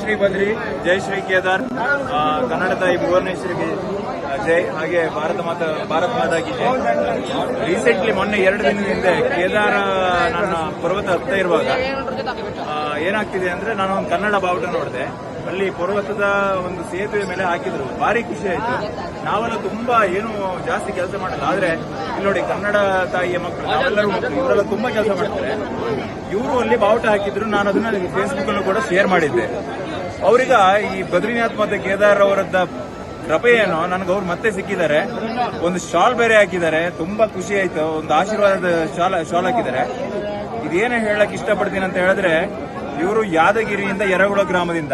ಶ್ರೀ ಬದ್ರಿ. ಜೈ ಶ್ರೀ ಕೇದಾರ್. ಕನ್ನಡ ತಾಯಿ ಭುವನೇಶ್ವರಿಗೆ ಜೈ. ಹಾಗೆ ಭಾರತ ಮಾತಾ, ಭಾರತ ಮಾತಾಗಿ ಜೈ. ರೀಸೆಂಟ್ಲಿ ಮೊನ್ನೆ ಎರಡು ದಿನದ ಹಿಂದೆ ಕೇದಾರ ನನ್ನ ಪರ್ವತ ಹತ್ತ ಇರುವಾಗ ಏನಾಗ್ತಿದೆ ಅಂದ್ರೆ ನಾನು ಒಂದು ಕನ್ನಡ ಬಾವುಟ ನೋಡಿದೆ. ಅಲ್ಲಿ ಪರ್ವತದ ಒಂದು ಸೇತುವೆ ಮೇಲೆ ಹಾಕಿದ್ರು. ಭಾರಿ ಖುಷಿ ಆಯ್ತು. ನಾವೆಲ್ಲ ತುಂಬಾ ಏನು ಜಾಸ್ತಿ ಕೆಲಸ ಮಾಡಲ್ಲ. ಆದ್ರೆ ಇಲ್ಲಿ ನೋಡಿ ಕನ್ನಡ ತಾಯಿಯ ಮಕ್ಕಳು, ನಾವೆಲ್ಲರೂ ಇವರೆಲ್ಲ ತುಂಬಾ ಕೆಲಸ ಮಾಡ್ತಾರೆ. ಇವರು ಅಲ್ಲಿ ಬಾವುಟ ಹಾಕಿದ್ರು. ನಾನು ಅದನ್ನ ಫೇಸ್ಬುಕ್ ಅಲ್ಲೂ ಕೂಡ ಶೇರ್ ಮಾಡಿದ್ದೆ. ಅವ್ರೀಗ ಈ ಬದ್ರಿನಾಥ್ ಮತ್ತೆ ಕೇದಾರ್ ಅವರದ್ದ ಕೃಪೆ ಏನು ನನಗೆ ಅವ್ರು ಮತ್ತೆ ಸಿಕ್ಕಿದ್ದಾರೆ. ಒಂದು ಶಾಲ್ ಬೇರೆ ಹಾಕಿದ್ದಾರೆ. ತುಂಬಾ ಖುಷಿ ಆಯ್ತು. ಒಂದು ಆಶೀರ್ವಾದದ ಶಾಲ್ ಶಾಲ್ ಹಾಕಿದ್ದಾರೆ. ಇದೇನು ಹೇಳಕ್ ಇಷ್ಟಪಡ್ತೀನಿ ಅಂತ ಹೇಳಿದ್ರೆ, ಇವರು ಯಾದಗಿರಿಯಿಂದ ಯರಗುಳ ಗ್ರಾಮದಿಂದ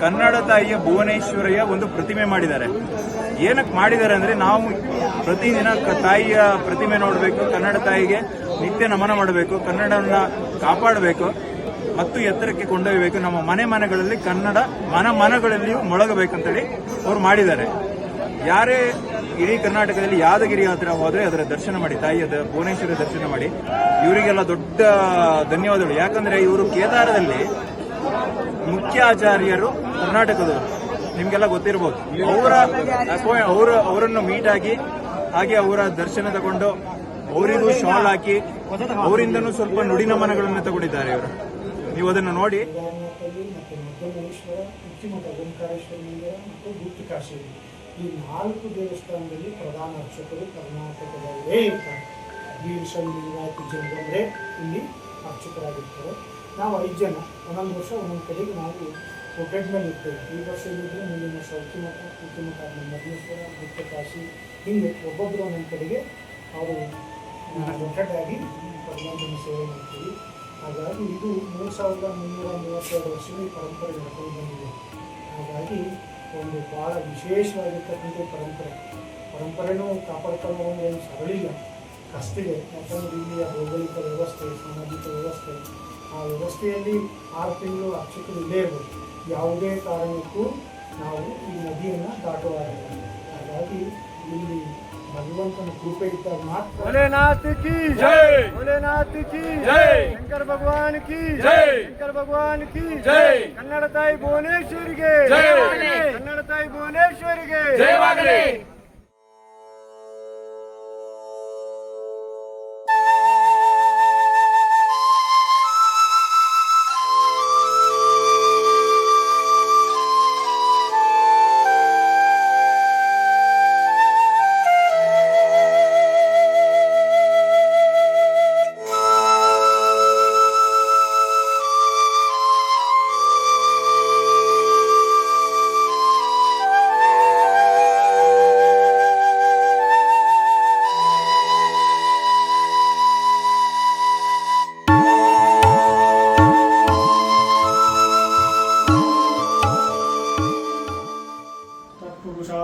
ಕನ್ನಡ ತಾಯಿಯ ಭುವನೇಶ್ವರಿಯ ಒಂದು ಪ್ರತಿಮೆ ಮಾಡಿದ್ದಾರೆ. ಏನಕ್ಕೆ ಮಾಡಿದ್ದಾರೆ ಅಂದ್ರೆ, ನಾವು ಪ್ರತಿದಿನ ತಾಯಿಯ ಪ್ರತಿಮೆ ನೋಡಬೇಕು, ಕನ್ನಡ ತಾಯಿಗೆ ನಿತ್ಯ ನಮನ ಮಾಡಬೇಕು, ಕನ್ನಡವನ್ನ ಕಾಪಾಡಬೇಕು. ಮತ್ತು ಎತ್ತರಕ್ಕೆ ಕೊಂಡೊಯ್ಯಬೇಕು. ನಮ್ಮ ಮನೆ ಮನೆಗಳಲ್ಲಿ ಕನ್ನಡ ಮನ ಮನಗಳಲ್ಲಿಯೂ ಮೊಳಗಬೇಕಂತೇಳಿ ಅವ್ರು ಮಾಡಿದ್ದಾರೆ. ಯಾರೇ ಇಡೀ ಕರ್ನಾಟಕದಲ್ಲಿ ಯಾದಗಿರಿ ಹತ್ರ ಹೋದ್ರೆ ಅದರ ದರ್ಶನ ಮಾಡಿ ತಾಯಿಯ ಅದರ ಭುವನೇಶ್ವರಿ ದರ್ಶನ ಮಾಡಿ. ಇವರಿಗೆಲ್ಲ ದೊಡ್ಡ ಧನ್ಯವಾದಗಳು. ಯಾಕಂದ್ರೆ ಇವರು ಕೇದಾರದಲ್ಲಿ ಮುಖ್ಯ ಆಚಾರ್ಯರು ಕರ್ನಾಟಕದವರು. ನಿಮ್ಗೆಲ್ಲ ಗೊತ್ತಿರಬಹುದು ಅವರ ಅವರು, ಅವರನ್ನು ಮೀಟ್ ಆಗಿ, ಹಾಗೆ ಅವರ ದರ್ಶನ ತಗೊಂಡು ಅವರಿಗೂ ಶಾಲ್ ಹಾಕಿ, ಅವರಿಂದನೂ ಸ್ವಲ್ಪ ನುಡಿ ನಮನಗಳನ್ನು ತಗೊಂಡಿದ್ದಾರೆ ಇವರು. ನೀವು ಅದನ್ನು ನೋಡಿ. ಮತ್ತು ಮಧ್ಯಮನೇಶ್ವರ ಉಚ್ಚಿಮಠ ಓಂಕಾರೇಶ್ವರ ಮಂದಿರ ಮತ್ತು ಗುಪ್ತಿಕಾಶಿ ಈ ನಾಲ್ಕು ದೇವಸ್ಥಾನದಲ್ಲಿ ಪ್ರಧಾನ ಅರ್ಚಕರು ಕರ್ನಾಟಕದವರೇ ಇರ್ತಾರೆ ವೀರಶೈವ ಲಿಂಗಾಯತ ಜಂಗಮರೇ ಇಲ್ಲಿ ಅರ್ಚಕರಾಗಿರ್ತಾರೆ ನಾವು ಐದು ಜನ ಒಂದೊಂದು ವರ್ಷ ಒಂದೊಂದು ಕಡೆಗೆ ನಾವು ರೊಟೇಟ್ ಮೇಲೆ ಇರ್ತೇವೆ ಈ ವರ್ಷ ಇದ್ದರೆ ಮುಂದಿನ ವರ್ಷ ಉಚ್ಚಿಮಠ ಉಚ್ಚಿಮಠ ಮಧ್ಯೇಶ್ವರ ಗುಪ್ತಕಾಶಿ ಹಿಂಗೆ ಒಬ್ಬೊಬ್ಬರು ಒಂದೊಂದು ಕಡೆಗೆ ಅವರು ಒಟ್ಟಾಗಿ ಪರಮಾತ್ಮನ ಸೇವೆ ಮಾಡ್ತೀವಿ ಹಾಗಾಗಿ ಇದು ಮೂರು ಸಾವಿರದ ಮುನ್ನೂರ ಮೂವತ್ತೆರಡು ವರ್ಷದ ಈ ಪರಂಪರೆ ನಡ್ಕೊಂಡು ಬಂದಿದೆ. ಹಾಗಾಗಿ ಒಂದು ಭಾಳ ವಿಶೇಷವಾಗಿರ್ತಕ್ಕಂಥ ಪರಂಪರೆ. ಪರಂಪರೆನೂ ಕಾಪಾಡ್ಕೊಂಡು ಏನು ಸರಳಿಲ್ಲ ಕಷ್ಟಿದೆ ಯಾಕಂದ್ರೆ ಇಲ್ಲಿಯ ಭೌಗೋಳಿಕ ವ್ಯವಸ್ಥೆ, ಸಾಮಾಜಿಕ ವ್ಯವಸ್ಥೆ, ಆ ವ್ಯವಸ್ಥೆಯಲ್ಲಿ ಆರು ತಿಂಗಳು ಅಕ್ಷಕರು ಇಲ್ಲೇ ಇರಬೇಕು ಯಾವುದೇ ಕಾರಣಕ್ಕೂ ನಾವು ಈ ನದಿಯನ್ನು ದಾಟುವಾಗಿಲ್ಲ ಹಾಗಾಗಿ ಭಗವಂತನ ಕೃಪೆ ಇದ್ದಾಗ ಮಾತ್ರ ಭೋಲೆನಾಥ್ ಕಿ ಜೈ ಭೋಲೆನಾಥ್ ಕಿ ಜೈ ಶಂಕರ ಭಗವಾನ್ ಕಿ ಜೈ ಶಂಕರ ಭಗವಾನ್ ಕಿ ಜೈ ಕನ್ನಡ ತಾಯಿ ಭುವನೇಶ್ವರಿಗೆ ಜೈ ಕನ್ನಡ ತಾಯಿ ಭುವನೇಶ್ವರಿಗೆ ಜಯವಾಗಲಿ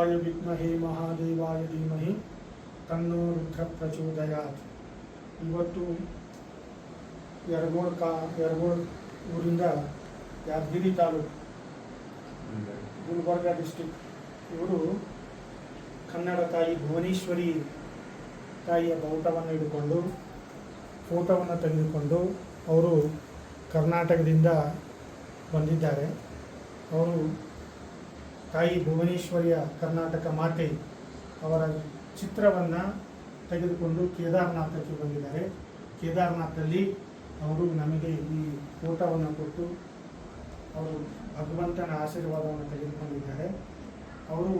ತತ್ಪುರುಷಾಯ ವಿದ್ಮಹೆ ಮಹಾದೇವಾಯ ಧೀಮಹಿ ತನ್ನೋ ರುದ್ರ ಪ್ರಚೋದಯಾತ್. ಇವತ್ತು ಯರಗೋಳ್ ಕಾ ಯರಗೋಳ್ ಊರಿಂದ ಯಾದಗಿರಿ ತಾಲೂಕು, ಗುಲ್ಬರ್ಗ ಡಿಸ್ಟಿಕ್ ಇವರು ಕನ್ನಡ ತಾಯಿ ಭುವನೇಶ್ವರಿ ತಾಯಿಯ ಬಾವುಟವನ್ನು ಹಿಡ್ಕೊಂಡು, ಫೋಟೋವನ್ನು ತೆಗೆದುಕೊಂಡು ಅವರು ಕರ್ನಾಟಕದಿಂದ ಬಂದಿದ್ದಾರೆ. ಅವರು ತಾಯಿ ಭುವನೇಶ್ವರಿಯ ಕರ್ನಾಟಕ ಮಾತೆ ಅವರ ಚಿತ್ರವನ್ನು ತೆಗೆದುಕೊಂಡು ಕೇದಾರನಾಥಕ್ಕೆ ಬಂದಿದ್ದಾರೆ. ಕೇದಾರನಾಥಲ್ಲಿ ಅವರು ನಮಗೆ ಈ ಫೋಟೋವನ್ನು ಕೊಟ್ಟು ಅವರು ಭಗವಂತನ ಆಶೀರ್ವಾದವನ್ನು ತೆಗೆದುಕೊಂಡಿದ್ದಾರೆ. ಅವರು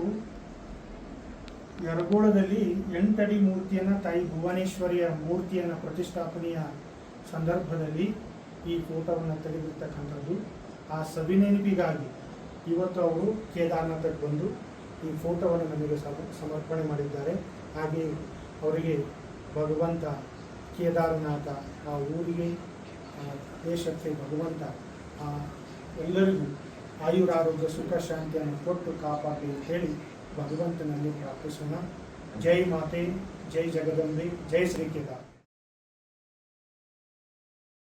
ಯರಗೋಳದಲ್ಲಿ ಎಂಟಡಿ ಮೂರ್ತಿಯನ್ನು, ತಾಯಿ ಭುವನೇಶ್ವರಿಯ ಮೂರ್ತಿಯನ್ನು ಪ್ರತಿಷ್ಠಾಪನೆಯ ಸಂದರ್ಭದಲ್ಲಿ ಈ ಫೋಟೋವನ್ನು ತೆಗೆದಿರ್ತಕ್ಕಂಥದ್ದು. ಆ ಸವಿನೆನಪಿಗಾಗಿ ಇವತ್ತು ಅವರು ಕೇದಾರನಾಥಕ್ಕೆ ಬಂದು ಈ ಫೋಟೋವನ್ನು ನಮಗೆ ಸಮ- ಸಮರ್ಪಣೆ ಮಾಡಿದ್ದಾರೆ. ಹಾಗೆ ಅವರಿಗೆ ಭಗವಂತ ಕೇದಾರನಾಥ, ಆ ಊರಿಗೆ ದೇಶಕ್ಕೆ ಭಗವಂತ ಎಲ್ಲರಿಗೂ ಆಯುರಾರೋಗ್ಯ ಸುಖ, ಶಾಂತಿಯನ್ನು ಕೊಟ್ಟು ಕಾಪಾಡಿ ಅಂತ ಹೇಳಿ ಭಗವಂತನಲ್ಲಿ ಪ್ರಾರ್ಥಿಸೋಣ. ಜೈ ಮಾತೆ, ಜೈ ಜಗದಂಬೆ, ಜೈ ಶ್ರೀ ಕೇದಾರ್.